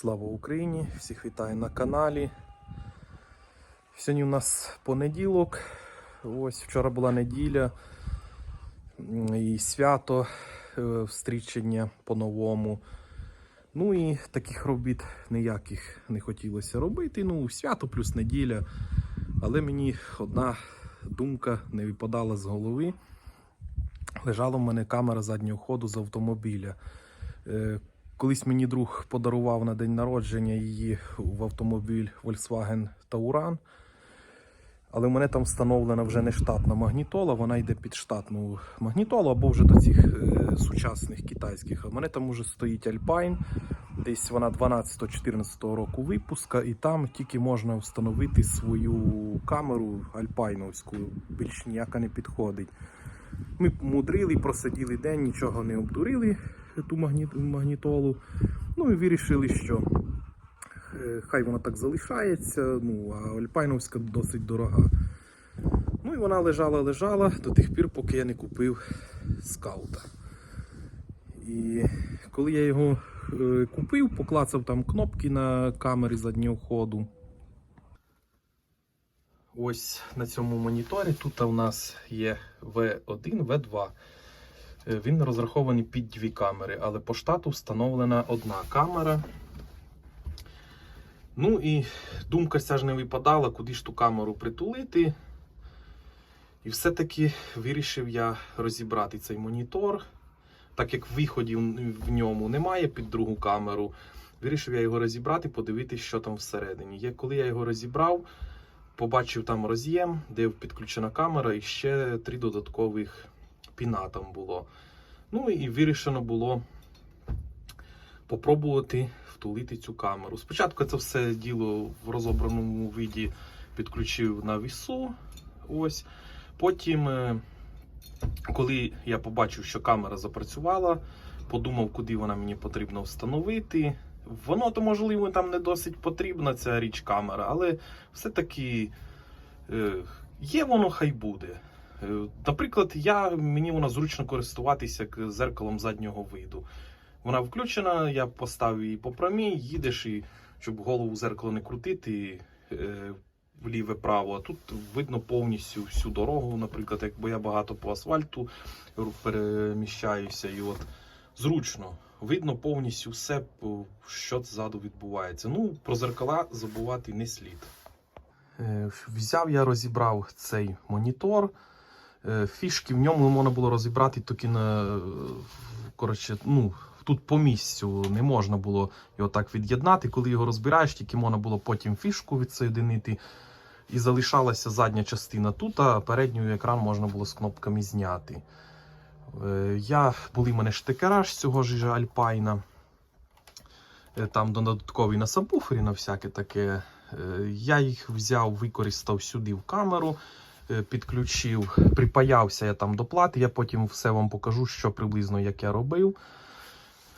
Слава Україні! Всіх вітаю на каналі. Сьогодні у нас понеділок. Ось вчора була неділя і свято е, встрічення по-новому. Ну і таких робіт ніяких не хотілося робити. Ну, свято плюс неділя. Але мені одна думка не випадала з голови. Лежала в мене камера заднього ходу з автомобіля. Колись мені друг подарував на день народження її в автомобіль Volkswagen Tauran. Але в мене там встановлена вже не штатна магнітола, вона йде під штатну магнітолу або вже до цих е, сучасних китайських. В мене там уже стоїть Alpine, десь вона 12-14 року випуска, і там тільки можна встановити свою камеру альпайновську, більш ніяка не підходить. Ми мудрили, просиділи день, нічого не обдурили ту магні- магнітолу. Ну і вирішили, що е, хай вона так залишається. Ну, а Альпайновська досить дорога. Ну і вона лежала, лежала до тих пір, поки я не купив скаута. І коли я його е, купив, поклацав там кнопки на камері заднього ходу. Ось на цьому моніторі тут у нас є V1, V2. Е, Він розрахований під дві камери, але по штату встановлена одна камера. Ну і думка ця ж не випадала, куди ж ту камеру притулити. І все-таки вирішив я розібрати цей монітор. Так як виходів в ньому немає під другу камеру, вирішив я його розібрати, подивитися, що там всередині. Є, коли я його розібрав, побачив там роз'єм, де підключена камера, і ще три додаткових піна там було. Ну і вирішено було попробувати втулити цю камеру. Спочатку це все діло в розобраному виді підключив на вісу. Ось. Потім, е, коли я побачив, що камера запрацювала, подумав, куди вона мені потрібно встановити. Воно то, можливо, там не досить потрібна ця річ камера, але все-таки е, є воно, хай буде. Е, Наприклад, я, мені вона зручно користуватися зеркалом заднього виду. Вона включена, я поставив її по прямій, їдеш і щоб голову зеркало не крутити е, вліве-право. А тут видно повністю всю дорогу, наприклад, якби я багато по асфальту переміщаюся, і от зручно. Видно повністю все, що ззаду відбувається. Ну, про зеркала забувати не слід. Е, Взяв я розібрав цей монітор. Е, Фішки в ньому можна було розібрати тільки на е, коротше, ну, тут по місцю не можна було його так від'єднати. Коли його розбираєш, тільки можна було потім фішку відсоєдинити. І залишалася задня частина тут, а передню екран можна було з кнопками зняти. Е, Я, були в мене штекера ж цього ж Альпайна. Там додатковий на сабвуфері, на всяке таке. Я їх взяв, використав сюди в камеру, підключив, припаявся я там до плати. Я потім все вам покажу, що приблизно як я робив.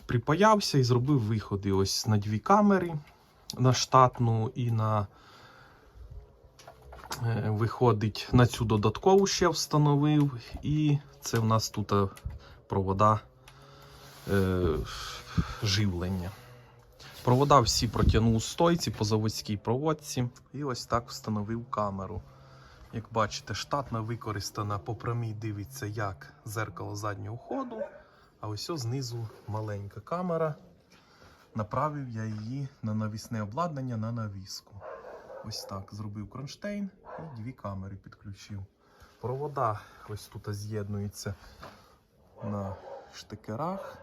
Припаявся і зробив виходи ось на дві камери, на штатну і на е, виходить на цю додаткову ще встановив. І це в нас тут е, провода е, живлення. Провода всі протягнув стойці по заводській проводці. І ось так встановив камеру. Як бачите, штатна використана по прямій дивиться як зеркало заднього ходу. А ось знизу маленька камера. Направив я її на навісне обладнання на навіску. Ось так зробив кронштейн і дві камери підключив. Провода ось тут з'єднуються на штекерах.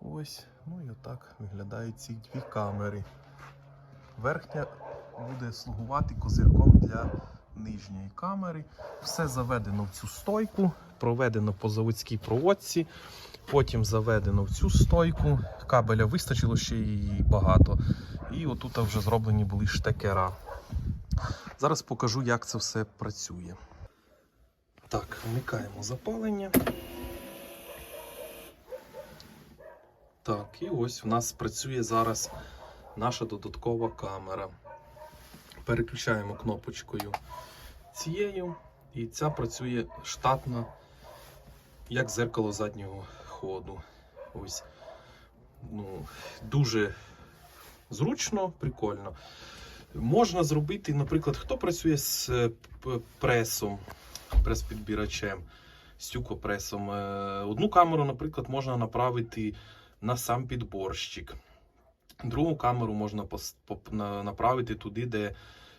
Ось, ну і отак виглядають ці дві камери. Верхня буде слугувати козирком для нижньої камери. Все заведено в цю стойку, проведено по заводській проводці, потім заведено в цю стойку. Кабеля вистачило ще і багато. І отут вже зроблені були штекера. Зараз покажу, як це все працює. Так, вмикаємо запалення. Так, і ось в нас працює зараз наша додаткова камера. Переключаємо кнопочкою цією, і ця працює штатно, як зеркало заднього ходу. Ось. ну, дуже зручно, прикольно. Можна зробити, наприклад, хто працює з е, пресом, прес-підбірачем, стюкопресом. е, Одну камеру, наприклад, можна направити на сам підборщик. Другу камеру можна направити туди, де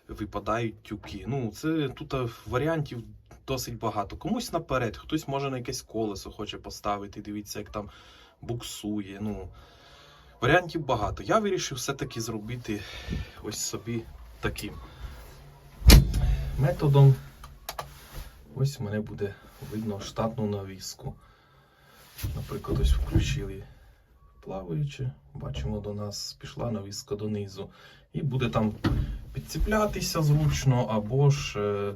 випадають тюки. Ну, це тут е, варіантів досить багато. Комусь наперед, хтось може на якесь колесо хоче поставити. Дивіться, як там буксує. Ну, варіантів багато. Я вирішив все-таки зробити ось собі таким методом. Ось мене буде видно штатну навіску. Наприклад, ось включили плаваючи, бачимо, до нас пішла навіска донизу. І буде там підціплятися зручно, або ж е,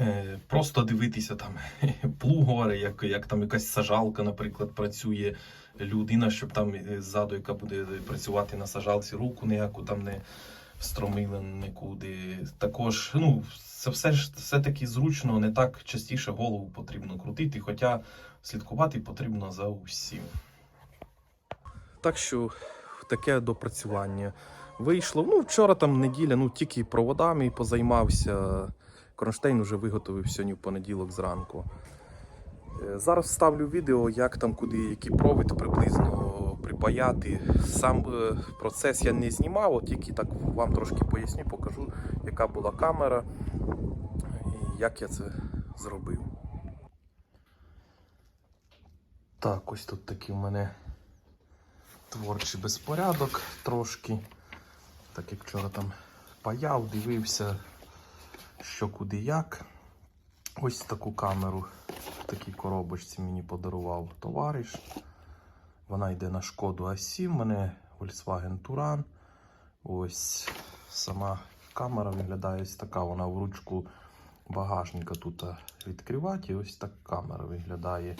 е, просто дивитися там плуговари, як, як там якась сажалка, наприклад, працює людина, щоб там е, ззаду, яка буде працювати на сажалці, руку ніяку там не встромили нікуди. Також, ну, це все ж все-таки зручно, не так частіше голову потрібно крутити, хоча слідкувати потрібно за усім. Так що таке допрацювання. Вийшло. Ну, вчора там неділя, ну тільки проводами позаймався. Кронштейн вже виготовив сьогодні в понеділок зранку. Е, Зараз ставлю відео, як там куди який провід приблизно припаяти. Сам е, процес я не знімав, тільки так вам трошки поясню, покажу, яка була камера і як я це зробив. Так, ось тут такий в мене творчий безпорядок трошки. Так як вчора там паяв, дивився, що куди як. Ось таку камеру в такій коробочці мені подарував товариш. Вона йде на шкоду А7, в мене Volkswagen Touran. Ось сама камера виглядає ось така. Вона в ручку багажника тут відкривати. І ось так камера виглядає.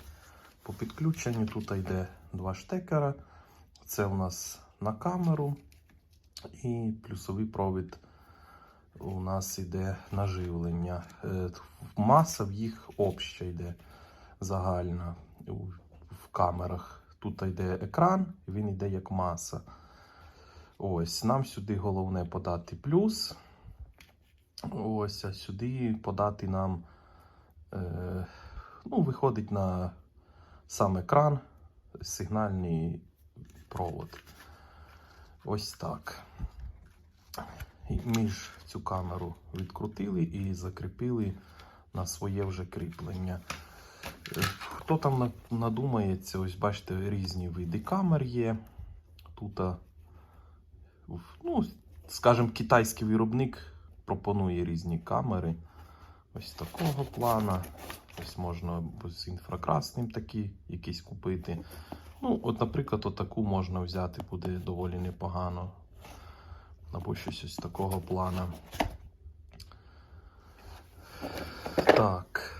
По підключенню тут йде два штекера. Це у нас на камеру. І плюсовий провід у нас йде на живлення. Е, Маса в їх обща йде загальна в камерах. Тут йде екран, він йде як маса. Ось, нам сюди головне подати плюс. Ось, а сюди подати нам, е, ну, виходить на сам екран, сигнальний провод. Ось так. Ми ж цю камеру відкрутили і закріпили на своє вже кріплення. Е, Хто там надумається, ось бачите, різні види камер є. Тут, ну, скажімо, китайський виробник пропонує різні камери. Ось такого плана. Ось можна з інфракрасним такі якісь купити. Ну, от, наприклад, отаку можна взяти, буде доволі непогано. Або щось ось такого плана. Так.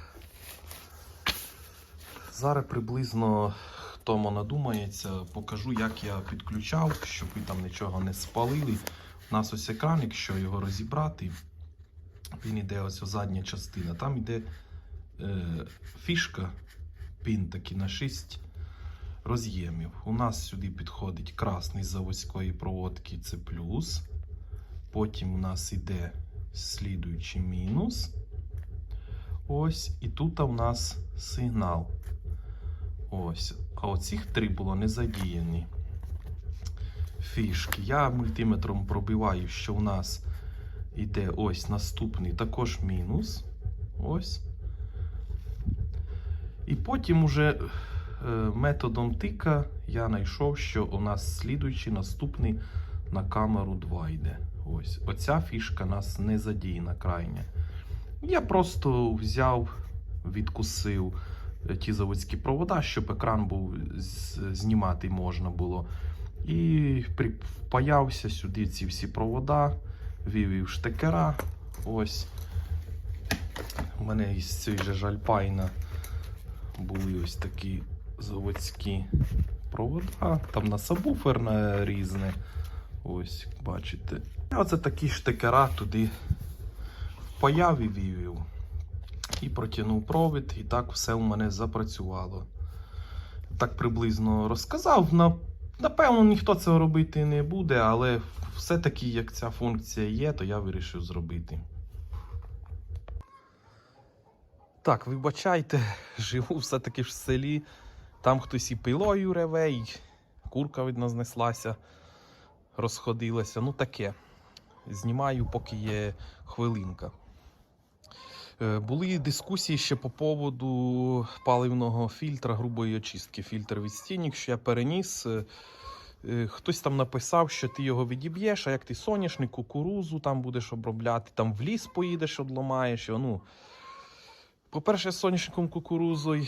Зараз приблизно хто надумається, покажу, як я підключав, щоб ви там нічого не спалили. У нас ось екран, якщо його розібрати, він іде ось задня частина. Там йде е, фішка, пін такий на 6 роз'ємів. У нас сюди підходить красний заводської проводки, це плюс. Потім у нас іде слідуючий мінус. Ось, і тут у нас сигнал. Ось. А оцих три було не задіяні. Фішки. Я мультиметром пробиваю, що у нас іде ось наступний також мінус. Ось. І потім уже методом тика я знайшов, що у нас слідуючий наступний на камеру 2 йде. Ось. Оця фішка нас не задіяна крайня. Я просто взяв, відкусив е, ті заводські провода, щоб екран був знімати можна було. І впаявся сюди ці всі провода, вивів штекера. Ось. У мене із цієї же жальпайна були ось такі заводські провода. Там на сабвуфер на різне. Ось, бачите. Оце такі штекера туди впаяв і вивів. І протягнув провід, і так все у мене запрацювало. так приблизно розказав. На- Напевно, ніхто цього робити не буде, але все-таки, як ця функція є, то я вирішив зробити. Так, вибачайте, живу все-таки в селі. Там хтось і пилою реве, і курка видно знеслася, розходилася. Ну таке. Знімаю, поки є хвилинка. Е, Були дискусії ще по поводу паливного фільтра грубої очистки. Фільтр від стінік, що я переніс. Е, е, Хтось там написав, що ти його відіб'єш, а як ти соняшник, кукурузу там будеш обробляти, там в ліс поїдеш, одламаєш. Ну, по-перше, з соняшником кукурузою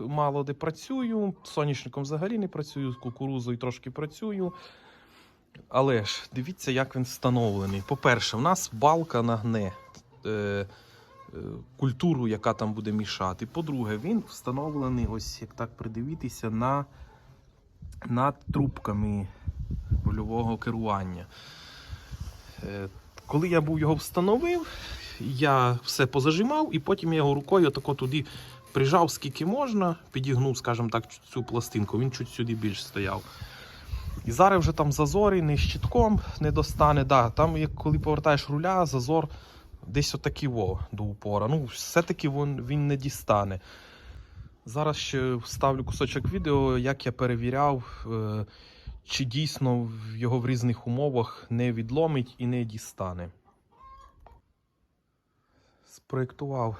мало де працюю. з Соняшником взагалі не працюю, з кукурузою трошки працюю. Але ж дивіться, як він встановлений. По-перше, в нас балка нагне е, е, культуру, яка там буде мішати. По-друге, він встановлений, ось як так придивитися, на, над трубками рульового керування. Е, коли я був його встановив, я все позажимав, і потім я його рукою отако туди прижав скільки можна, підігнув, скажімо так, цю пластинку, він чуть сюди більш стояв. І зараз вже там зазори не щитком не достане. Да, там, як коли повертаєш руля, зазор десь отакий во до упора. Ну, все-таки він, він не дістане. Зараз ще вставлю кусочок відео, як я перевіряв, е, чи дійсно його в різних умовах не відломить і не дістане. Спроєктував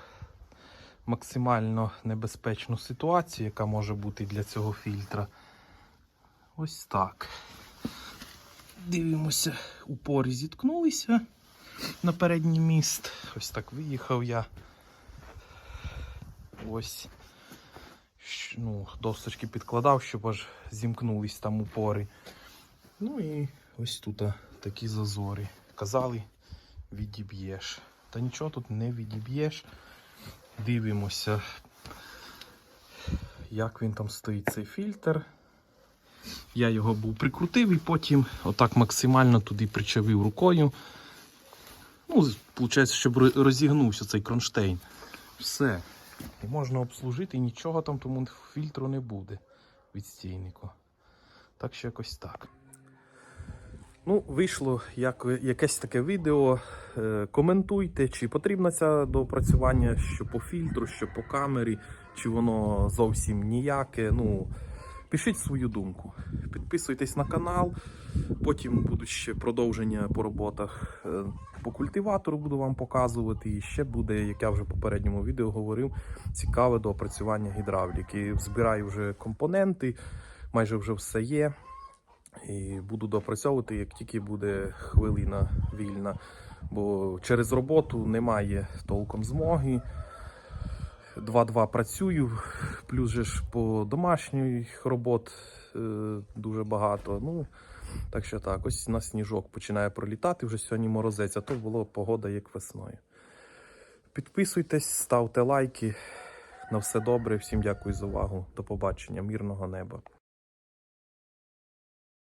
максимально небезпечну ситуацію, яка може бути для цього фільтра. Ось так. Дивимося, упори зіткнулися на передній міст. Ось так виїхав я. Ось. Ну, досточки підкладав, щоб аж зімкнулись там упори. Ну і ось тут такі зазори. Казали, відіб'єш. Та нічого тут не відіб'єш. Дивимося, як він там стоїть цей фільтр. Я його був прикрутив і потім отак максимально туди причавив рукою. Ну, виходить, щоб розігнувся цей кронштейн. Все. І можна обслужити, нічого там тому фільтру не буде від стійнику. Так що якось так. Ну, вийшло як, якесь таке відео. Е, коментуйте, чи потрібно це доопрацювання, що по фільтру, що по камері, чи воно зовсім ніяке. Ну, пишіть свою думку. Підписуйтесь на канал. Потім будуть ще продовження по роботах е, по культиватору буду вам показувати. І ще буде, як я вже в попередньому відео говорив, цікаве доопрацювання гідравліки. Збираю вже компоненти, майже вже все є. І буду допрацьовувати, як тільки буде хвилина вільна. Бо через роботу немає толком змоги. 2-2 працюю, плюс же ж по домашніх робот е, дуже багато. Ну, так що так, ось на сніжок починає пролітати, вже сьогодні морозець, а то було погода як весною. Підписуйтесь, ставте лайки. На все добре, всім дякую за увагу. До побачення, мирного неба.